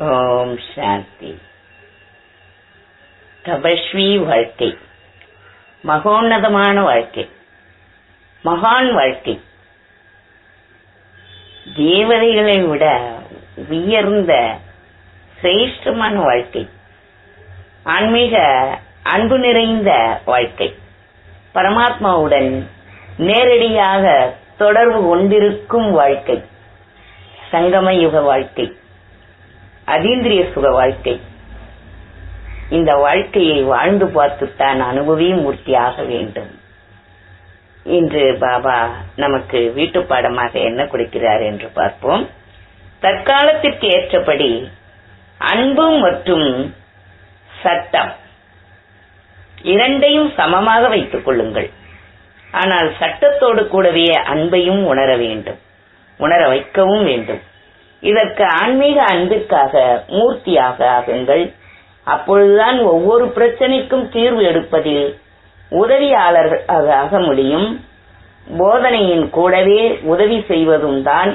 ஓம் சாந்தி. தபஸ்வி வாழ்க்கை மகோன்னதமான வாழ்க்கை மகான் வாழ்க்கை தேவதைகளை விட உயர்ந்த சிரேஷ்டமான வாழ்க்கை ஆன்மீக அன்பு நிறைந்த வாழ்க்கை பரமாத்மாவுடன் நேரடியாக தொடர்பு கொண்டிருக்கும் வாழ்க்கை. சங்கம யுக வாழ்க்கை அதீந்திரிய சுக வாழ்க்கை. இந்த வாழ்க்கையை வாழ்ந்து பார்த்துத்தான் அனுபவி மூர்த்தியாக வேண்டும். இன்று பாபா நமக்கு வீட்டு பாடமாக என்ன கொடுக்கிறார் என்று பார்ப்போம். தற்காலத்திற்கு ஏற்றபடி அன்பு மற்றும் சட்டம் இரண்டையும் சமமாக வைத்துக் கொள்ளுங்கள். ஆனால் சட்டத்தோடு கூடவே அன்பையும் உணர வேண்டும். உணர வைக்கவும் வேண்டும். இதற்கு ஆன்மீக அன்பிற்காக மூர்த்தியாக ஆகுங்கள். அப்பொழுதுதான் ஒவ்வொரு பிரச்சனைக்கும் தீர்வு எடுப்பதில் உதவியாளராக முடியும். போதனையின் கூடவே உதவி செய்வதும் தான்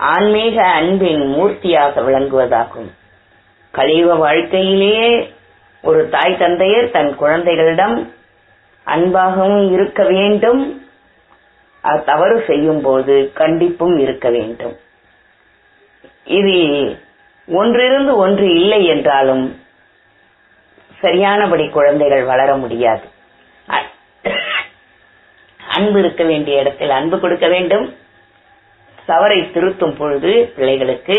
ஆன்மீக அன்பின் மூர்த்தியாக விளங்குவதாகும். கலியுக வாழ்க்கையிலேயே ஒரு தாய் தந்தையர் தன் குழந்தைகளிடம் அன்பாகவும் இருக்க வேண்டும். தவறு செய்யும் போது கண்டிப்பும் இருக்க வேண்டும். இது ஒன்றிருந்து ஒன்று இல்லை என்றாலும் சரியானபடி குழந்தைகள் வளர முடியாது. அன்பு இருக்க வேண்டிய இடத்தில் அன்பு கொடுக்க வேண்டும். தவறை திருத்தும் பொழுது பிள்ளைகளுக்கு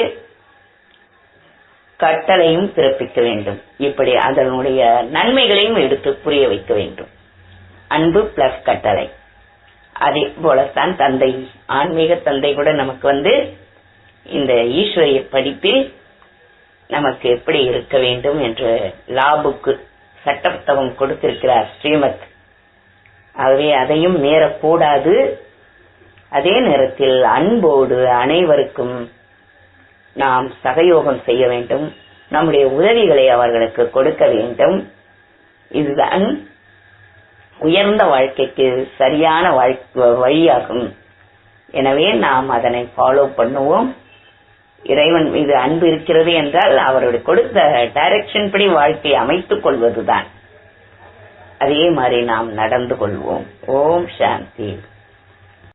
கட்டளையும் பிறப்பிக்க வேண்டும். இப்படி அதனுடைய நன்மைகளையும் எடுத்து புரிய வைக்க வேண்டும். அன்பு பிளஸ் கட்டளை. அதே போலத்தான் தந்தை ஆன்மீக தந்தை கூட நமக்கு வந்து இந்த ஈஸ்வரிய படிப்பில் நமக்கு எப்படி இருக்க வேண்டும் என்று லாபுக்கு சட்டத்தவம் கொடுத்திருக்கிறார் ஸ்ரீமத். ஆகவே அதையும் மீறக்கூடாது அதே நேரத்தில் அன்போடு அனைவருக்கும் நாம் சகயோகம் செய்ய வேண்டும். நம்முடைய உதவிகளை அவர்களுக்கு கொடுக்க வேண்டும். இதுதான் உயர்ந்த வாழ்க்கைக்கு சரியான வழியாகும். எனவே நாம் அதனை ஃபாலோ பண்ணுவோம். இறைவன் மீது அன்பு இருக்கிறது என்றால் அவருடைய கொடுத்த டைரக்ஷன் படி வாழ்க்கையை அமைத்துக் கொள்வதுதான். அதே மாதிரி நாம் நடந்து கொள்வோம். ஓம் சாந்தி.